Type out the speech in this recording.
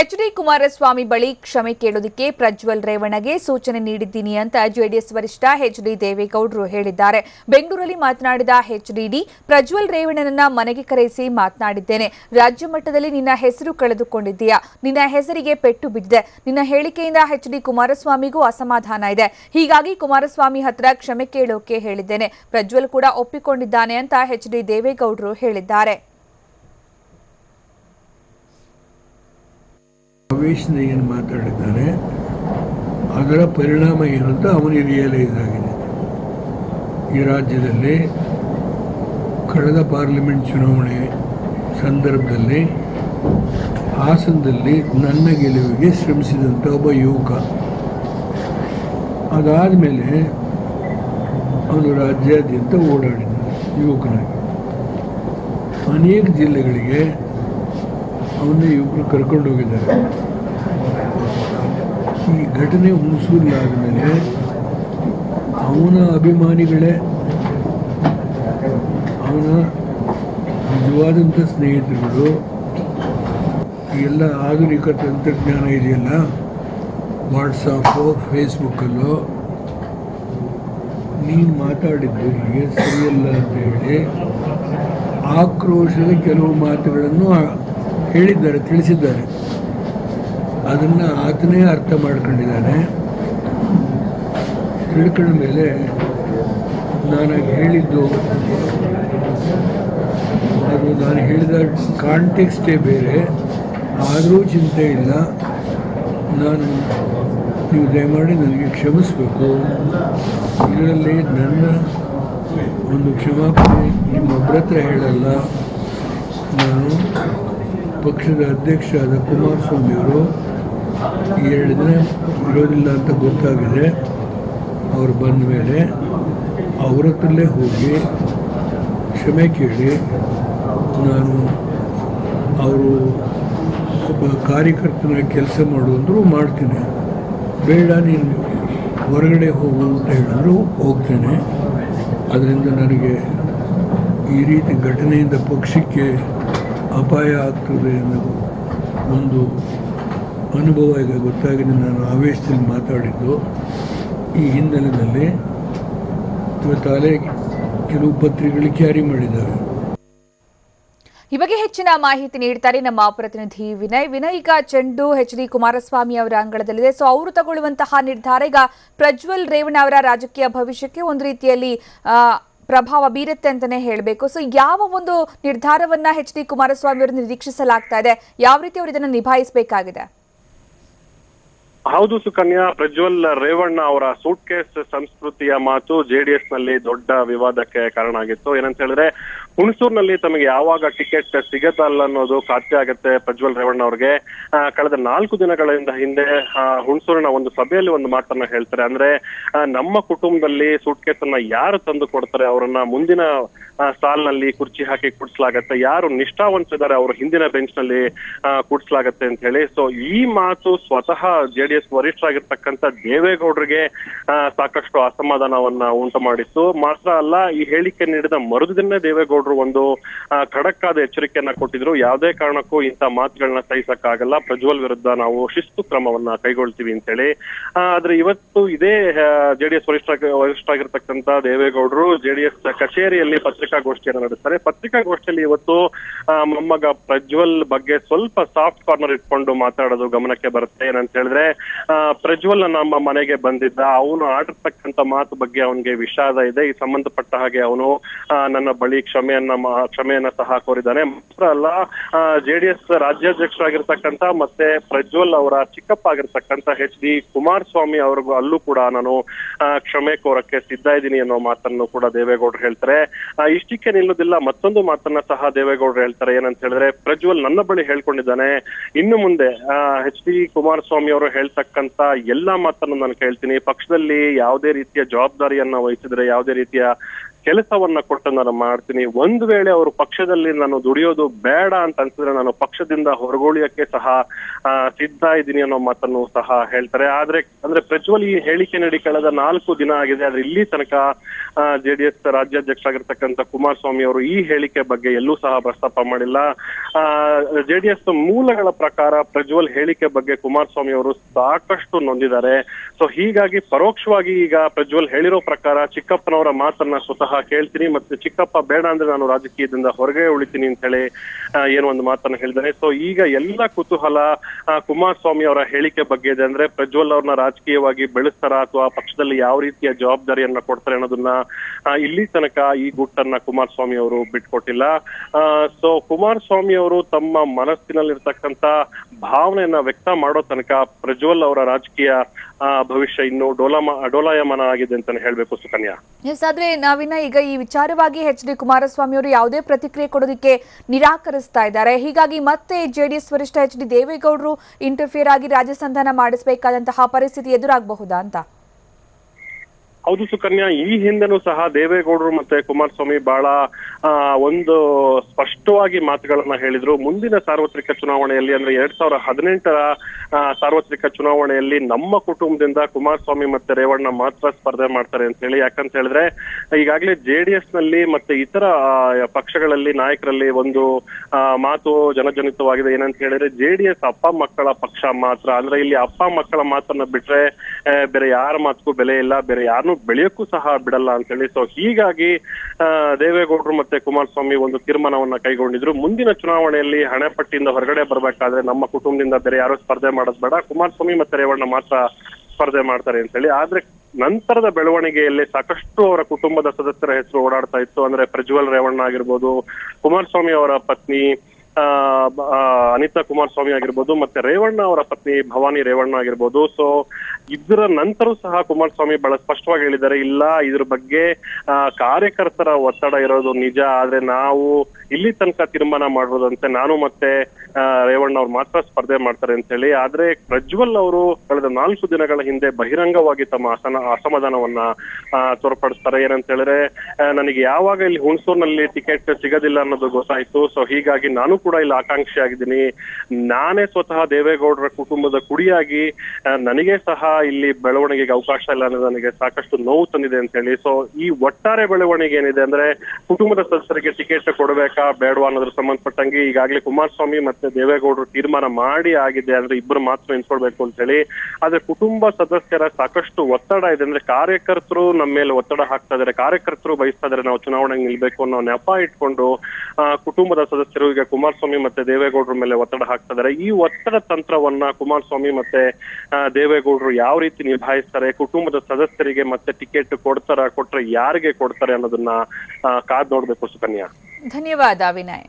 H D Kumaraswamy ಬಳಿ ಕ್ಷಮೆ ಕೇಳೋದಕ್ಕೆ ಪ್ರಜ್ವಲ್ ರೇವಣ್ಣಗೆ ಸೂಚನೆ ನೀಡಿದ್ದೀನಿ ಅಂತ ಜೆಡಿಎಸ್ ವರಿಷ್ಠ ಎಚ್ ಡಿ ದೇವೇಗೌಡರು ಹೇಳಿದ್ದಾರೆ. ಬೆಂಗಳೂರಲ್ಲಿ ಮಾತನಾಡಿದ ಎಚ್ಡಿಡಿ ಪ್ರಜ್ವಲ್ ರೇವಣ್ಣನನ್ನ ಮನೆಗೆ ಕರೆಸಿ ಮಾತನಾಡಿದ್ದೇನೆ. ರಾಜ್ಯ ಮಟ್ಟದಲ್ಲಿ ನಿನ್ನ ಹೆಸರು ಕಳೆದುಕೊಂಡಿದ್ದೀಯಾ? ನಿನ್ನ ಹೆಸರಿಗೆ ಪೆಟ್ಟು ಬಿದ್ದಿದೆ. ನಿನ್ನ ಹೇಳಿಕೆಯಿಂದ ಎಚ್ ಡಿ ಕುಮಾರಸ್ವಾಮಿಗೂ ಅಸಮಾಧಾನ ಇದೆ. ಹೀಗಾಗಿ ಕುಮಾರಸ್ವಾಮಿ ಹತ್ರ ಕ್ಷಮೆ ಕೇಳೋಕೆ ಹೇಳಿದ್ದೇನೆ. ಪ್ರಜ್ವಲ್ ಕೂಡ ಒಪ್ಪಿಕೊಂಡಿದ್ದಾನೆ ಅಂತ ಎಚ್ ಡಿ ದೇವೇಗೌಡರು ಹೇಳಿದ್ದಾರೆ. ಅವೇಶನ ಏನು ಮಾತಾಡಿದ್ದಾರೆ, ಅದರ ಪರಿಣಾಮ ಏನಂತ ಅವನಿಗೆ ರಿಯಲೈಸ್ ಆಗಿದೆ. ಈ ರಾಜ್ಯದಲ್ಲಿ ಕಳೆದ ಪಾರ್ಲಿಮೆಂಟ್ ಚುನಾವಣೆ ಸಂದರ್ಭದಲ್ಲಿ, ಹಾಸನದಲ್ಲಿ ನನ್ನ ಗೆಲುವಿಗೆ ಶ್ರಮಿಸಿದಂಥ ಒಬ್ಬ ಯುವಕ. ಅದಾದಮೇಲೆ ಅವನು ರಾಜ್ಯಾದ್ಯಂತ ಓಡಾಡಿದ್ದಾನೆ ಯುವಕನಾಗಿ. ಅನೇಕ ಜಿಲ್ಲೆಗಳಿಗೆ ಅವನ್ನ ಇವರು ಕರ್ಕೊಂಡು ಹೋಗಿದ್ದಾರೆ. ಈ ಘಟನೆ ಹುಣಸೂರಿನಾದ ಮೇಲೆ ಅವನ ಅಭಿಮಾನಿಗಳೇ ಅವನ ನಿಜವಾದಂಥ ಸ್ನೇಹಿತರುಗಳು ಎಲ್ಲ ಆಧುನಿಕ ತಂತ್ರಜ್ಞಾನ ಇದೆಯಲ್ಲ ವಾಟ್ಸಪ್ಪು ಫೇಸ್ಬುಕ್ಕಲ್ಲು ನೀನು ಮಾತಾಡಿದ್ದು ಹೀಗೆ ಸರಿಯಲ್ಲ ಅಂತ ಹೇಳಿ ಆಕ್ರೋಶದ ಕೆಲವು ಮಾತುಗಳನ್ನು ಹೇಳಿದ್ದಾರೆ, ತಿಳಿಸಿದ್ದಾರೆ. ಅದನ್ನು ಆತನೇ ಅರ್ಥ ಮಾಡ್ಕೊಂಡಿದ್ದಾನೆ. ತಿಳ್ಕೊಂಡ ಮೇಲೆ ನಾನು ಹೇಳಿದ್ದು ಅದು ನಾನು ಹೇಳಿದ ಕಾಂಟೆಕ್ಸ್ಟೇ ಬೇರೆ. ಆದರೂ ಚಿಂತೆ ಇಲ್ಲ. ನಾನು ನೀವು ದಯಮಾಡಿ ನನಗೆ ಕ್ಷಮಿಸಬೇಕು. ಇದರಲ್ಲಿ ನನ್ನ ಒಂದು ಕ್ಷಮಾಪಣೆ ನಿಮ್ಮೊಬ್ಬರ ಹತ್ರ ಹೇಳಲ್ಲ. ನಾನು ಪಕ್ಷದ ಅಧ್ಯಕ್ಷ ಆದ ಕುಮಾರಸ್ವಾಮಿಯವರು ಎರಡು ಇರೋದಿಲ್ಲ ಅಂತ ಗೊತ್ತಾಗಿದೆ. ಅವರು ಬಂದ ಮೇಲೆ ಅವರ ಹತ್ರಲ್ಲೇ ಹೋಗಿ ಕ್ಷಮೆ ಕೇಳಿ. ನಾನು ಅವರು ಒಬ್ಬ ಕಾರ್ಯಕರ್ತನ ಕೆಲಸ ಮಾಡುವಂದ್ರು ಮಾಡ್ತೀನಿ. ಬೇಡ, ನೀನು ಹೊರಗಡೆ ಹೋಗು ಅಂತ ಹೇಳಿದ್ರು ಹೋಗ್ತೇನೆ. ಅದರಿಂದ ನನಗೆ ಈ ರೀತಿ ಘಟನೆಯಿಂದ ಪಕ್ಷಕ್ಕೆ ಅಪಾಯ ಆಗ್ತದೆ ಅನ್ನೋದು ಒಂದು ಅನುಭವ ಈಗ ಗೊತ್ತಾಗಿದೆ. ನಾನು ಆವೇಶದಲ್ಲಿ ಮಾತಾಡಿದ್ದು. ಈ ಹಿನ್ನೆಲೆಯಲ್ಲಿ ಇವತ್ತಾಲೆ ಕೆಲವು ಪತ್ರಿಕೆಗಳು ಕ್ಯಾರಿ ಮಾಡಿದ್ದಾರೆ. ಈ ಬಗ್ಗೆ ಹೆಚ್ಚಿನ ಮಾಹಿತಿ ನೀಡ್ತಾರೆ ನಮ್ಮ ಪ್ರತಿನಿಧಿ ವಿನಯ್. ವಿನಯ್, ಈಗ ಚೆಂಡು ಎಚ್ ಡಿ ಕುಮಾರಸ್ವಾಮಿ ಅವರ ಅಂಗಳದಲ್ಲಿದೆ. ಸೊ ಅವರು ತಗೊಳ್ಳುವಂತಹ ನಿರ್ಧಾರ ಈಗ ಪ್ರಜ್ವಲ್ ರೇವಣ್ಣ ಅವರ ರಾಜಕೀಯ ಭವಿಷ್ಯಕ್ಕೆ ಒಂದು ರೀತಿಯಲ್ಲಿ ಪ್ರಭಾವ ಬೀರುತ್ತೆ ಅಂತಾನೆ ಹೇಳಬೇಕು. ಸೊ ಯಾವ ಒಂದು ನಿರ್ಧಾರವನ್ನ ಎಚ್ ಡಿ ಕುಮಾರಸ್ವಾಮಿ ಅವರು ನಿರೀಕ್ಷಿಸಲಾಗ್ತಾ ಇದೆ? ಯಾವ ರೀತಿ ಅವರು ಇದನ್ನ ನಿಭಾಯಿಸಬೇಕಾಗಿದೆ? ಹೌದು ಸುಕನ್ಯಾ, ಪ್ರಜ್ವಲ್ ರೇವಣ್ಣ ಅವರ ಸೂಟ್ ಕೇಸ್ ಸಂಸ್ಕೃತಿಯ ಮಾತು ಜೆಡಿಎಸ್ನಲ್ಲಿ ದೊಡ್ಡ ವಿವಾದಕ್ಕೆ ಕಾರಣ ಆಗಿತ್ತು. ಏನಂತ ಹೇಳಿದ್ರೆ ಹುಣಸೂರಿನಲ್ಲಿ ತಮಗೆ ಯಾವಾಗ ಟಿಕೆಟ್ ಸಿಗತ್ತಲ್ಲ ಅನ್ನೋದು ಖಾತ್ರಿ ಆಗುತ್ತೆ ಪ್ರಜ್ವಲ್ ರೇವಣ್ಣ ಅವ್ರಿಗೆ. ಕಳೆದ ನಾಲ್ಕು ದಿನಗಳಿಂದ ಹಿಂದೆ ಹುಣಸೂರಿನ ಒಂದು ಸಭೆಯಲ್ಲಿ ಒಂದು ಮಾತನ್ನ ಹೇಳ್ತಾರೆ. ಅಂದ್ರೆ ನಮ್ಮ ಕುಟುಂಬದಲ್ಲಿ ಸೂಟ್ ಅನ್ನ ಯಾರು ತಂದು ಕೊಡ್ತಾರೆ? ಅವರನ್ನ ಮುಂದಿನ ಸಾಲ್ನಲ್ಲಿ ಕುರ್ಚಿ ಹಾಕಿ ಕೂಡಿಸಲಾಗತ್ತೆ. ಯಾರು ನಿಷ್ಠಾವಂತಿದ್ದಾರೆ ಅವರು ಹಿಂದಿನ ಬೆಂಚ್ನಲ್ಲಿ ಕೂಡಿಸಲಾಗತ್ತೆ ಅಂತ ಹೇಳಿ. ಸೊ ಈ ಮಾತು ಸ್ವತಃ ಜೆಡಿಎಸ್ ವರಿಷ್ಠರಾಗಿರ್ತಕ್ಕಂಥ ದೇವೇಗೌಡರಿಗೆ ಸಾಕಷ್ಟು ಅಸಮಾಧಾನವನ್ನ ಉಂಟು ಮಾಡಿತ್ತು. ಮಾತ್ರ ಅಲ್ಲ, ಈ ಹೇಳಿಕೆ ನೀಡಿದ ಮರುದಿನ ಒಂದು ಖಡಕ್ ಆದ ಎಚ್ಚರಿಕೆಯನ್ನ ಕೊಟ್ಟಿದ್ರು. ಯಾವುದೇ ಕಾರಣಕ್ಕೂ ಇಂಥ ಮಾತುಗಳನ್ನ ಸಹಿಸಕ್ಕಾಗಲ್ಲ. ಪ್ರಜ್ವಲ್ ವಿರುದ್ಧ ನಾವು ಶಿಸ್ತು ಕ್ರಮವನ್ನ ಕೈಗೊಳ್ತೀವಿ ಅಂತ ಹೇಳಿ ಆದ್ರೆ ಇವತ್ತು ಇದೇ ಜೆಡಿಎಸ್ ವರಿಷ್ಠ, ವರಿಷ್ಠರಾಗಿರ್ತಕ್ಕಂಥ ದೇವೇಗೌಡರು ಜೆಡಿಎಸ್ ಕಚೇರಿಯಲ್ಲಿ ಪತ್ರಿಕಾಗೋಷ್ಠಿಯನ್ನು ನಡೆಸ್ತಾರೆ. ಪತ್ರಿಕಾಗೋಷ್ಠಿಯಲ್ಲಿ ಇವತ್ತು ಮೊಮ್ಮಗ ಪ್ರಜ್ವಲ್ ಬಗ್ಗೆ ಸ್ವಲ್ಪ ಸಾಫ್ಟ್ ಕಾರ್ನರ್ ಇಟ್ಕೊಂಡು ಮಾತಾಡೋದು ಗಮನಕ್ಕೆ ಬರುತ್ತೆ. ಏನಂತ ಹೇಳಿದ್ರೆ ಪ್ರಜ್ವಲ್ ನಮ್ಮ ಮನೆಗೆ ಬಂದಿದ್ದ, ಅವನು ಆಡಿರ್ತಕ್ಕಂಥ ಮಾತು ಬಗ್ಗೆ ಅವನಿಗೆ ವಿಷಾದ ಇದೆ. ಈ ಸಂಬಂಧಪಟ್ಟ ಹಾಗೆ ಅವನು ನನ್ನ ಬಳಿ ಕ್ಷಮೆಯನ್ನ ಕ್ಷಮೆಯನ್ನ ಸಹ ಕೋರಿದ್ದಾನೆ. ಮಾತ್ರ ಅಲ್ಲ ಜೆಡಿಎಸ್ ರಾಜ್ಯಾಧ್ಯಕ್ಷರಾಗಿರ್ತಕ್ಕಂಥ ಮತ್ತೆ ಪ್ರಜ್ವಲ್ ಅವರ ಚಿಕ್ಕಪ್ಪ ಆಗಿರ್ತಕ್ಕಂತ ಎಚ್ ಡಿ ಕುಮಾರಸ್ವಾಮಿ ಅವ್ರಿಗೂ ಅಲ್ಲೂ ಕೂಡ ನಾನು ಕ್ಷಮೆ ಕೋರಕ್ಕೆ ಸಿದ್ಧ ಇದ್ದೀನಿ ಅನ್ನೋ ಮಾತನ್ನು ಕೂಡ ದೇವೇಗೌಡರು ಹೇಳ್ತಾರೆ. ಇಷ್ಟಕ್ಕೆ ನಿಲ್ಲೋದಿಲ್ಲ, ಮತ್ತೊಂದು ಮಾತನ್ನ ಸಹ ದೇವೇಗೌಡರು ಹೇಳ್ತಾರೆ. ಏನಂತ ಹೇಳಿದ್ರೆ, ಪ್ರಜ್ವಲ್ ನನ್ನ ಬಳಿ ಹೇಳ್ಕೊಂಡಿದ್ದಾನೆ. ಇನ್ನು ಮುಂದೆ ಎಚ್ ಡಿ ಕುಮಾರಸ್ವಾಮಿ ಅವರು ಹೇಳ್ತಕ್ಕಂತ ಎಲ್ಲಾ ಮಾತನ್ನು ನಾನು ಕೇಳ್ತೀನಿ. ಪಕ್ಷದಲ್ಲಿ ಯಾವುದೇ ರೀತಿಯ ಜವಾಬ್ದಾರಿಯನ್ನ ವಹಿಸಿದ್ರೆ, ಯಾವುದೇ ರೀತಿಯ ಕೆಲಸವನ್ನ ಕೊಟ್ಟು ನಾನು ಮಾಡ್ತೀನಿ. ಒಂದು ವೇಳೆ ಅವರು ಪಕ್ಷದಲ್ಲಿ ನಾನು ದುಡಿಯೋದು ಬೇಡ ಅಂತ ಅನ್ಸಿದ್ರೆ ನಾನು ಪಕ್ಷದಿಂದ ಹೊರಗುಳಿಯಕ್ಕೆ ಸಹ ಸಿದ್ಧ ಇದ್ದೀನಿ ಅನ್ನೋ ಮಾತನ್ನು ಸಹ ಹೇಳ್ತಾರೆ. ಆದ್ರೆ, ಅಂದ್ರೆ ಪ್ರಜ್ವಲ್ ಈ ಹೇಳಿಕೆ ನಡಿ ಕಳೆದ ನಾಲ್ಕು ದಿನ ಆಗಿದೆ. ಆದ್ರೆ ಇಲ್ಲಿ ತನಕ ಜೆಡಿಎಸ್ ರಾಜ್ಯಾಧ್ಯಕ್ಷರಾಗಿರ್ತಕ್ಕಂಥ ಕುಮಾರಸ್ವಾಮಿ ಅವರು ಈ ಹೇಳಿಕೆ ಬಗ್ಗೆ ಎಲ್ಲೂ ಸಹ ಪ್ರಸ್ತಾಪ ಮಾಡಿಲ್ಲ. ಜೆಡಿಎಸ್ ಮೂಲಗಳ ಪ್ರಕಾರ ಪ್ರಜ್ವಲ್ ಹೇಳಿಕೆ ಬಗ್ಗೆ ಕುಮಾರಸ್ವಾಮಿ ಅವರು ಸಾಕಷ್ಟು ನೊಂದಿದ್ದಾರೆ. ಸೊ ಹೀಗಾಗಿ ಪರೋಕ್ಷವಾಗಿ ಈಗ ಪ್ರಜ್ವಲ್ ಹೇಳಿರೋ ಪ್ರಕಾರ ಚಿಕ್ಕಪ್ಪನವರ ಮಾತನ್ನ ಸ್ವತಃ ಕೇಳ್ತೀನಿ. ಮತ್ತೆ ಚಿಕ್ಕಪ್ಪ ಬೇಡ ಅಂದ್ರೆ ನಾನು ರಾಜಕೀಯದಿಂದ ಹೊರಗೆ ಉಳಿತೀನಿ ಅಂತ ಹೇಳಿ ಏನು ಒಂದು ಮಾತನ್ನ ಹೇಳಿದ್ದಾರೆ. ಸೊ ಈಗ ಎಲ್ಲ ಕುತೂಹಲ ಕುಮಾರಸ್ವಾಮಿ ಅವರ ಹೇಳಿಕೆ ಬಗ್ಗೆ ಇದೆ ಅಂದ್ರೆ ಪ್ರಜ್ವಲ್ ಅವ್ರನ್ನ ರಾಜಕೀಯವಾಗಿ ಬೆಳೆಸ್ತಾರ ಅಥವಾ ಪಕ್ಷದಲ್ಲಿ ಯಾವ ರೀತಿಯ ಜವಾಬ್ದಾರಿಯನ್ನ ಕೊಡ್ತಾರೆ ಅನ್ನೋದನ್ನ ಇಲ್ಲಿ ತನಕ ಈ ಗುಟ್ಟನ್ನ ಕುಮಾರಸ್ವಾಮಿ ಅವರು ಬಿಟ್ಕೊಟ್ಟಿಲ್ಲ. ಸೊ ಕುಮಾರಸ್ವಾಮಿ ಅವರು ತಮ್ಮ ಮನಸ್ಸಿನಲ್ಲಿರ್ತಕ್ಕಂತ ಭಾವನೆಯನ್ನ ವ್ಯಕ್ತ ಮಾಡೋ ತನಕ ಪ್ರಜ್ವಲ್ ಅವರ ರಾಜಕೀಯ ಭವಿಷ್ಯ ಇನ್ನು ಡೋಲಾಮ ಡೋಲಾಯಮಾನ ಆಗಿದೆ ಅಂತಾನೆ ಹೇಳ್ಬೇಕು ಸುಕನ್ಯಾ. ಎಸ್ ಆದ್ರೆ ನಾವಿನ್ನ ಈಗ ಈ ವಿಚಾರವಾಗಿ ಎಚ್ ಡಿ ಕುಮಾರಸ್ವಾಮಿ ಅವರು ಯಾವುದೇ ಪ್ರತಿಕ್ರಿಯೆ ಕೊಡೋದಕ್ಕೆ ನಿರಾಕರಿಸ್ತಾ ಇದ್ದಾರೆ. ಹೀಗಾಗಿ ಮತ್ತೆ ಜೆಡಿಎಸ್ ವರಿಷ್ಠ ಎಚ್ ಡಿ ದೇವೇಗೌಡರು ಇಂಟರ್ಫಿಯರ್ ಆಗಿ ರಾಜ್ಯ ಸಂಧಾನ ಮಾಡಿಸಬೇಕಾದಂತಹ ಪರಿಸ್ಥಿತಿ ಎದುರಾಗಬಹುದಾ ಅಂತ. ಹೌದು ಸುಕನ್ಯಾ, ಈ ಹಿಂದೆನೂ ಸಹ ದೇವೇಗೌಡರು ಮತ್ತೆ ಕುಮಾರಸ್ವಾಮಿ ಬಹಳ ಒಂದು ಸ್ಪಷ್ಟವಾಗಿ ಮಾತುಗಳನ್ನ ಹೇಳಿದ್ರು. ಮುಂದಿನ ಸಾರ್ವತ್ರಿಕ ಚುನಾವಣೆಯಲ್ಲಿ ಅಂದ್ರೆ ಎರಡ್ ಸಾವಿರದ ಹದಿನೆಂಟರ ಸಾರ್ವತ್ರಿಕ ಚುನಾವಣೆಯಲ್ಲಿ ನಮ್ಮ ಕುಟುಂಬದಿಂದ ಕುಮಾರಸ್ವಾಮಿ ಮತ್ತೆ ರೇವಣ್ಣ ಮಾತ್ರ ಸ್ಪರ್ಧೆ ಮಾಡ್ತಾರೆ ಅಂತ ಹೇಳಿ ಯಾಕಂತ ಹೇಳಿದ್ರೆ, ಈಗಾಗಲೇ ಜೆಡಿಎಸ್ನಲ್ಲಿ ಮತ್ತೆ ಇತರ ಪಕ್ಷಗಳಲ್ಲಿ ನಾಯಕರಲ್ಲಿ ಒಂದು ಮಾತು ಜನಜನಿತವಾಗಿದೆ. ಏನಂತ ಹೇಳಿದ್ರೆ ಜೆಡಿಎಸ್ ಅಪ್ಪ ಮಕ್ಕಳ ಪಕ್ಷ ಮಾತ್ರ. ಅಂದ್ರೆ ಇಲ್ಲಿ ಅಪ್ಪ ಮಕ್ಕಳ ಮಾತನ್ನ ಬಿಟ್ರೆ ಬೇರೆ ಯಾರ ಮಾತಕ್ಕೂ ಬೆಲೆ ಇಲ್ಲ. ಬೇರೆ ಯಾರನ್ನೂ ಬೆಳೆಯಕ್ಕೂ ಸಹ ಬಿಡಲ್ಲ ಅಂತ ಹೇಳಿ. ಸೊ ಹೀಗಾಗಿ ದೇವೇಗೌಡರು ಮತ್ತೆ ಕುಮಾರಸ್ವಾಮಿ ಒಂದು ತೀರ್ಮಾನವನ್ನ ಕೈಗೊಂಡಿದ್ರು. ಮುಂದಿನ ಚುನಾವಣೆಯಲ್ಲಿ ಹಣೆಪಟ್ಟಿಯಿಂದ ಹೊರಗಡೆ ಬರ್ಬೇಕಾದ್ರೆ ನಮ್ಮ ಕುಟುಂಬದಿಂದ ಬೇರೆ ಯಾರು ಸ್ಪರ್ಧೆ ಮಾಡೋದ್ ಬೇಡ. ಕುಮಾರಸ್ವಾಮಿ ಮತ್ತೆ ರೇವಣ್ಣ ಮಾತ್ರ ಸ್ಪರ್ಧೆ ಮಾಡ್ತಾರೆ ಅಂತ ಹೇಳಿ. ಆದ್ರೆ, ನಂತರದ ಬೆಳವಣಿಗೆಯಲ್ಲಿ ಸಾಕಷ್ಟು ಅವರ ಕುಟುಂಬದ ಸದಸ್ಯರ ಹೆಸರು ಓಡಾಡ್ತಾ ಇತ್ತು. ಅಂದ್ರೆ ಪ್ರಜ್ವಲ್ ರೇವಣ್ಣ ಆಗಿರ್ಬೋದು, ಕುಮಾರಸ್ವಾಮಿ ಅವರ ಪತ್ನಿ ಅನಿತಾ ಕುಮಾರಸ್ವಾಮಿ ಆಗಿರ್ಬೋದು ಮತ್ತೆ ರೇವಣ್ಣ ಅವರ ಪತ್ನಿ ಭವಾನಿ ರೇವಣ್ಣ ಆಗಿರ್ಬೋದು. ಸೊ ಇದರ ನಂತರ ಸಹ ಕುಮಾರಸ್ವಾಮಿ ಬಹಳ ಸ್ಪಷ್ಟವಾಗಿ ಹೇಳಿದ್ದಾರೆ, ಇಲ್ಲ, ಇದ್ರ ಬಗ್ಗೆ ಕಾರ್ಯಕರ್ತರ ಒತ್ತಡ ಇರೋದು ನಿಜ, ಆದ್ರೆ ನಾವು ಇಲ್ಲಿ ತನಕ ತೀರ್ಮಾನ ಮಾಡಿರೋದಂತೆ ನಾನು ಮತ್ತೆ ರೇವಣ್ಣ ಅವ್ರು ಮಾತ್ರ ಸ್ಪರ್ಧೆ ಮಾಡ್ತಾರೆ ಅಂತ ಹೇಳಿ. ಆದ್ರೆ ಪ್ರಜ್ವಲ್ ಅವರು ಕಳೆದ ನಾಲ್ಕು ದಿನಗಳ ಹಿಂದೆ ಬಹಿರಂಗವಾಗಿ ತಮ್ಮ ಅಸನ, ಅಸಮಾಧಾನವನ್ನ ತೋರ್ಪಡಿಸ್ತಾರೆ. ಏನಂತ ಹೇಳಿದ್ರೆ ನನಗೆ ಯಾವಾಗ ಇಲ್ಲಿ ಹುಣಸೂರಿನಲ್ಲಿ ಟಿಕೆಟ್ ಸಿಗೋದಿಲ್ಲ ಅನ್ನೋದು ಗೊತ್ತಾಯ್ತು. ಸೊ ಹೀಗಾಗಿ ನಾನು ಕೂಡ ಇಲ್ಲಿ ಆಕಾಂಕ್ಷಿ ಆಗಿದ್ದೀನಿ. ನಾನೇ ಸ್ವತಃ ದೇವೇಗೌಡರ ಕುಟುಂಬದ ಕುಡಿಯಾಗಿ ನನಗೆ ಸಹ ಇಲ್ಲಿ ಬೆಳವಣಿಗೆಗೆ ಅವಕಾಶ ಇಲ್ಲ ಅನ್ನೋದು ನನಗೆ ಸಾಕಷ್ಟು ನೋವು ತಂದಿದೆ ಅಂತ ಹೇಳಿ. ಸೊ ಈ ಒಟ್ಟಾರೆ ಬೆಳವಣಿಗೆ ಏನಿದೆ ಅಂದ್ರೆ ಕುಟುಂಬದ ಸದಸ್ಯರಿಗೆ ಟಿಕೆಟ್ ಕೊಡಬೇಕಾ ಬೇಡವಾ ಅನ್ನೋದ್ರ ಸಂಬಂಧಪಟ್ಟಂಗೆ ಈಗಾಗಲೇ ಕುಮಾರಸ್ವಾಮಿ ಮತ್ತೆ ದೇವೇಗೌಡರು ತೀರ್ಮಾನ ಮಾಡಿ ಆಗಿದೆ ಅಂದ್ರೆ ಇಬ್ಬರು ಮಾತ್ರ ನಿಂತ್ಕೊಳ್ಬೇಕು ಅಂತ ಹೇಳಿ. ಆದ್ರೆ ಕುಟುಂಬ ಸದಸ್ಯರ ಸಾಕಷ್ಟು ಒತ್ತಡ ಇದೆ ಅಂದ್ರೆ ಕಾರ್ಯಕರ್ತರು ನಮ್ಮ ಮೇಲೆ ಒತ್ತಡ ಹಾಕ್ತಾ ಇದಾರೆ ಕಾರ್ಯಕರ್ತರು ಬಯಸ್ತಾ ಇದಾರೆ ನಾವು ಚುನಾವಣೆಗೆ ನಿಲ್ಬೇಕು ಅನ್ನೋ ನೆಪ ಇಟ್ಕೊಂಡು ಕುಟುಂಬದ ಸದಸ್ಯರು ಈಗ ಕುಮಾರಸ್ವಾಮಿ ಮತ್ತೆ ದೇವೇಗೌಡರ ಮೇಲೆ ಒತ್ತಡ ಹಾಕ್ತಾ ಇದಾರೆ ಈ ಒತ್ತಡ ತಂತ್ರವನ್ನ ಕುಮಾರಸ್ವಾಮಿ ಮತ್ತೆ ದೇವೇಗೌಡರು ಯಾವ ರೀತಿ ನಿಭಾಯಿಸ್ತಾರೆ? ಕುಟುಂಬದ ಸದಸ್ಯರಿಗೆ ಮತ್ತೆ ಟಿಕೆಟ್ ಕೊಡ್ತಾರ? ಕೊಟ್ರೆ ಯಾರಿಗೆ ಕೊಡ್ತಾರೆ ಅನ್ನೋದನ್ನ ಕಾದ್ ನೋಡ್ಬೇಕು ಸುಕನ್ಯಾ. ಧನ್ಯವಾದ ವಿನಯ್